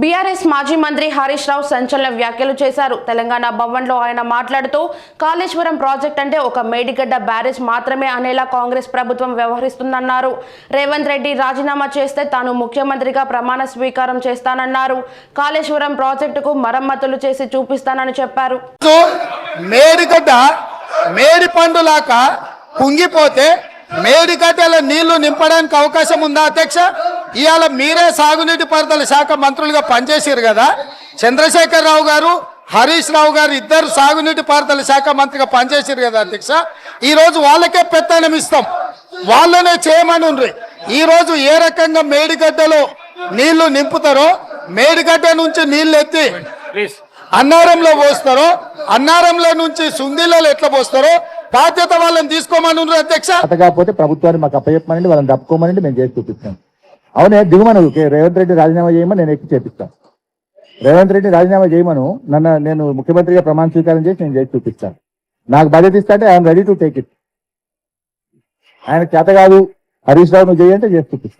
BRS మాజీ మంత్రి హరీష్ రావు సంచలన వ్యాఖ్యలు చేశారు. తెలంగాణ భవన్లో ఆయన మాట్లాడుతూ కాళేశ్వరం ప్రాజెక్ట్ అంటే ఒక మేడిగడ్డ బ్యారేజ్ మాత్రమే అనేలా కాంగ్రెస్ ప్రభుత్వం వ్యవహరిస్తుందన్నారు. రేవంత్ రెడ్డి రాజీనామా చేస్తే తాను ముఖ్యమంత్రిగా ప్రమాణ స్వీకారం చేస్తానన్నారు. కాళేశ్వరం ప్రాజెక్టుకు మరమ్మతులు చేసి చూపిస్తానని చెప్పారు. మేడిగడ్డ మేడి పండులాక కుంగిపోతే మేడిగడ్డల నీళ్ళు నింపడానికి అవకాశం ఉందా అధ్యక్ష? ఇవాళ మీరే సాగునీటి పారుదల శాఖ మంత్రులుగా పనిచేసారు కదా. చంద్రశేఖర్ రావు గారు హరీష్ రావు గారు ఇద్దరు సాగునీటి పారుదల శాఖ మంత్రిగా పనిచేసారు కదా అధ్యక్ష. ఈ రోజు వాళ్ళకే పెత్తనం ఇస్తాం. వాళ్ళనే చేయమని ఉండ్రి ఈ రోజు ఏ రకంగా మేడిగడ్డలో నీళ్ళు నింపుతారో మేడిగడ్డ నుంచి నీళ్ళు ఎత్తి అన్నారంలో పోస్తారో అన్నారంలో నుంచి సుందిలలో ఎట్లా పోస్తారో బాధ్యత వాళ్ళని తీసుకోమని అధ్యక్ష. అత కాకపోతే ప్రభుత్వాన్ని మాకు అప్పచెప్పమనండి వాళ్ళని తప్పుకోమనండి మేము చేసి చూపిస్తాం. అవునే దిగుమను. రేవంత్ రెడ్డి రాజీనామా చేయమని నేను ఎక్కి చేపిస్తాను రేవంత్ రెడ్డి రాజీనామా చేయమను. నన్ను నేను ముఖ్యమంత్రిగా ప్రమాణ స్వీకారం చేసి నేను చేసి చూపిస్తాను నాకు బాధ్యత ఇస్తా అంటే I'm ready to take it. ఆయన చేత కాదు. హరీష్ రావు నువ్వు చేయంటే చేసి చూపిస్తాను